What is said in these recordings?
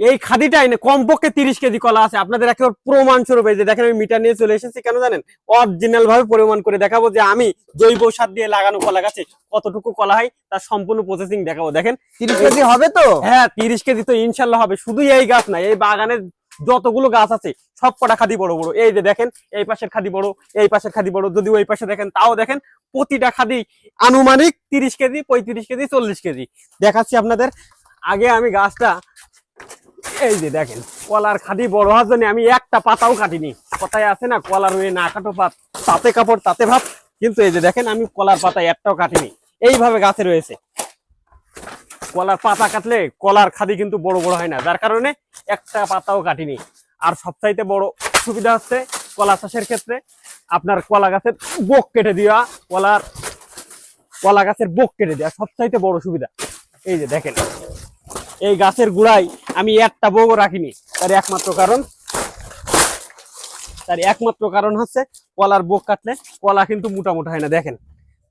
এই খাদিটাই না কমপক্ষে তিরিশ কেজি কলা আছে। আপনাদের একেবারে প্রমাণ স্বরূপ এই যে দেখেন আমি মিটার নিয়ে চলে এসেছি কেন জানেন? অরিজিনাল ভাবে প্রমাণ করে দেখাবো যে আমি জৈব সার দিয়ে লাগানো কলা গাছে কতটুকু কলা হয় তার সম্পূর্ণ প্রসেসিং দেখাবো। দেখেন তিরিশ কেজি হবে তো? হ্যাঁ তিরিশ কেজি তো ইনশাল্লাহ হবে। শুধু এই গাছ না এই বাগানের যতগুলো গাছ আছে সব কটা খাদি বড় বড়। এই যে দেখেন এই পাশের খাদি বড় এই পাশের খাদি বড় যদি ওই পাশে দেখেন তাও দেখেন প্রতিটা খাদি আনুমানিক তিরিশ কেজি পঁয়ত্রিশ কেজি চল্লিশ কেজি। দেখাচ্ছি আপনাদের আগে আমি গাছটা এই যে দেখেন, কলার খাদি বড় হওয়ার জন্য আমি একটা পাতাও কাটিনি। কথায় আছে না, কলার ওই না কাটো পাত, তাতে কাপড়, তাতে ভাত। কিন্তু এই যে দেখেন, আমি কলার পাতা একটাও কাটিনি। এইভাবে গাছে রয়েছে। কলার পাতা কাটলে কলার খাদি কিন্তু বড় বড় হয় না। যার কারণে একটা পাতাও কাটিনি। আর সবচাইতে বড় সুবিধা হচ্ছে কলা চাষের ক্ষেত্রে, আপনার কলা গাছের বোক কেটে দেওয়া, কলার, কলা গাছের বোক কেটে দেওয়া সবচাইতে বড় সুবিধা। এই যে দেখেন এই গাছের গুড়াই আমি একটা বউও রাখিনি, তার একমাত্র কারণ, তার একমাত্র কারণ হচ্ছে কলার বোক কাটলে কলা কিন্তু মোটা মোটা হয় না, দেখেন।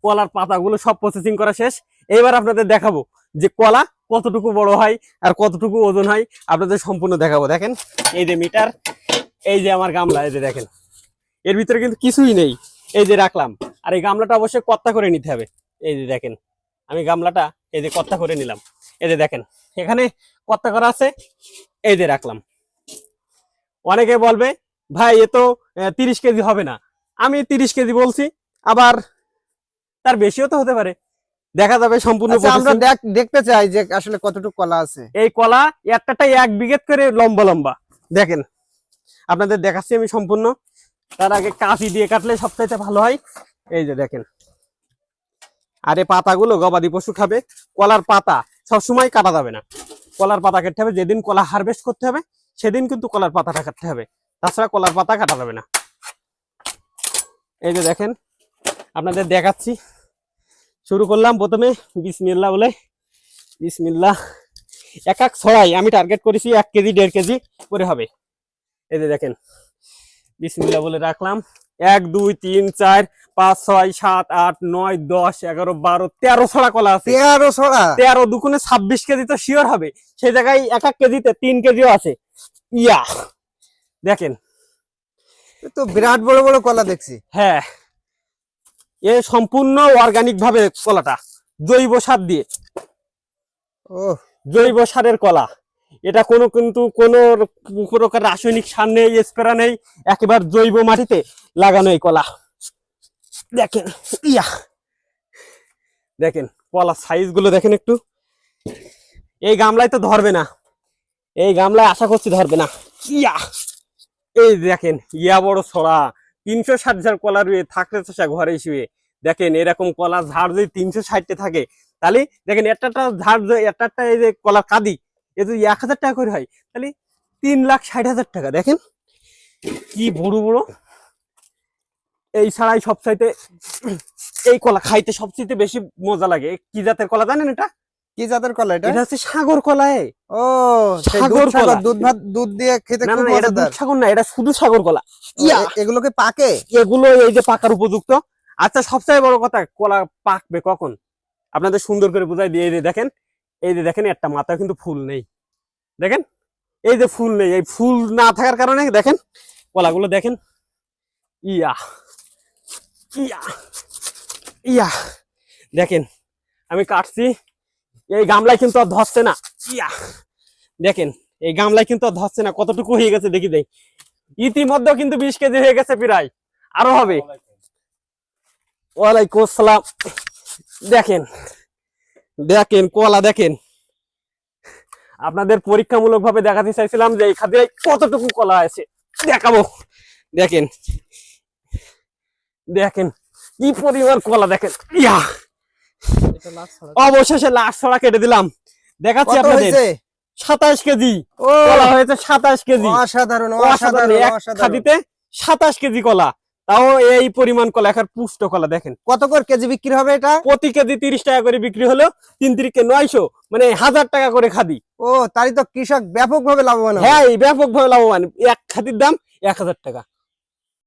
কলার পাতাগুলো সব প্রসেসিং করা শেষ। এবার আপনাদের দেখাবো যে কলা কতটুকু বড় হয় আর কতটুকু ওজন হয়। আপনাদের সম্পূর্ণ দেখাবো, দেখেন। এই যে মিটার, এই যে আমার গামলা, এই যে দেখেন। এর ভিতরে কিন্তু কিছুই নেই। এই যে রাখলাম। আর এই গামলাটা অবশ্যই কত্তা করে নিতে হবে। এই যে দেখেন, আমি গামলাটা এই যে কত্তা করে নিলাম। এই যে দেখেন এখানে কত্তা করা আছে? এই যে রাখলাম। অনেকে বলবে ভাই এ তো তিরিশ কেজি হবে না। আমি তিরিশ কেজি বলছি আবার তার বেশিও তো হতে পারে। দেখা যাবে সম্পূর্ণ আচ্ছা, আমরা দেখতে চাই যে আসলে কতটুকু কলা আছে। এই কলা একটাটাই এক বিঘেত করে লম্বা লম্বা। দেখেন আপনাদের দেখাচ্ছি আমি সম্পূর্ণ। তার আগে কাঁচি দিয়ে কাটলে সবচাইতে ভালো হয়। এই যে দেখেন। আরে পাতাগুলো গবাদি পশু খাবে। কলার পাতা সবসময় কাটা যাবে না। কলার পাতা কাটতে হবে, যেদিন কলা হারভেস্ট করতে হবে, সেদিন কিন্তু কলার পাতাটা কাটতে হবে। তাছাড়া কলার পাতা কাটা যাবে না। এই যে দেখেন, আপনাদের দেখাচ্ছি। শুরু করলাম প্রথমে বিসমিল্লা বলে। বিসমিল্লাহ এক এক ছড়াই। আমি টার্গেট করেছি এক কেজি, দেড় কেজি করে হবে। এই যে দেখেন বিসমিল্লাহ বলে রাখলাম। এক, দুই, তিন, চার পাঁচ ছয় সাত আট নয় দশ এগারো বারো তেরো ছড়া কলা আছে। তেরো ছড়া? তেরো দুগুণে ছাব্বিশ কেজি তো শিওর হবে। সেই জায়গায় এক এক কেজিতে তিন কেজিও আছে। ইয়া! দেখেন। তো বিরাট বড় বড় কলা দেখছি। হ্যাঁ। এ সম্পূর্ণ অর্গানিক ভাবে কলাটা। জৈব সার দিয়ে। ও জৈব সারের কলা। এটা কোনো কিন্তু কোনো প্রকার রাসায়নিক সার নেই স্প্রে নেই। একেবারে জৈব মাটিতে লাগানো এই কলা। দেখেন, ইয়া। দেখেন কলা সাইজগুলো দেখেন একটু। এই গামলায় তো ধরবে না। এই গামলায় আশা করছি ধরবে না। ইয়া। এই দেখেন, ইয়া বড় ছড়া। তিনশো ষাট ঝাড় কলা রুয়ে থাকলে তো সে ঘরে শুয়ে। দেখেন, এরকম কলা ঝাড় যদি তিনশো ষাটটে থাকে, তাহলে দেখেন একটা ঝাড় একটা একটা এই যে কলার কাঁদি, এ যদি এক হাজার টাকা করে হয়, তাহলে তিন লাখ ষাট হাজার টাকা। দেখেন, কি বড় বড় এই ছাড়াই সবচাইতে এই কলা খাইতে সবচাইতে বেশি মজা লাগে। কি জাতের কলা জানেন এটা? কি জাতের কলা এটা? এটা হচ্ছে সাগর কলা। ও সাগর কলা। দুধ ভাত দুধ দিয়ে খেতে খুব না এটা দুধ সাগর না এটা শুধু সাগর কলা। ইয়া! এগুলোকে পাকে? এগুলো এই যে পাকার উপযুক্ত। আচ্ছা সবচেয়ে বড় কথা কলা পাকবে কখন? আপনাদের সুন্দর করে বুঝাই দিয়ে এই দেখেন এই যে দেখেন একটা মাথা কিন্তু ফুল নেই। দেখেন এই যে ফুল নেই এই ফুল না থাকার কারণে দেখেন কলাগুলো দেখেন। ইয়া! ইয়া ইয়া। দেখেন, আমি কাটছি, এই গামলায় কিন্তু আর ধরছে না। ইয়া। দেখেন, এই গামলায় কিন্তু আর ধরছে না, কতটুকু হয়ে গেছে দেখি দেই। ইতিমধ্যে কিন্তু বিশ কেজি হয়ে গেছে প্রায়। আরও হবে। ওয়ালাইকুম আসসালাম। দেখেন দেখেন, কলা দেখেন। আপনাদের পরীক্ষামূলক ভাবে দেখাতে চাইছিলাম যে এই খাদ্যে কতটুকু কলা আছে। দেখাবো। দেখেন দেখেন কি পরিমাণ কলা দেখেন। ইয়া! অবশেষে লাশ ছড়া কেটে দিলাম। দেখাচ্ছি আপনাদের। সাতাশ কেজি। কলা হয়েছে সাতাশ কেজি। অসাধারণ অসাধারণ। খাদিতে সাতাশ কেজি কলা। তাও এই পরিমাণ কলা এখন পুষ্ট কলা দেখেন। কত করে কেজি বিক্রি হবে এটা? প্রতি কেজি তিরিশ টাকা করে বিক্রি হলো তিন তিরিকে নয়শো মানে হাজার টাকা করে খাদি। ও তারই তো কৃষক ব্যাপকভাবে লাভবান হ্যাঁ এই ব্যাপক ভাবে লাভবান। এক খাদির দাম এক হাজার টাকা।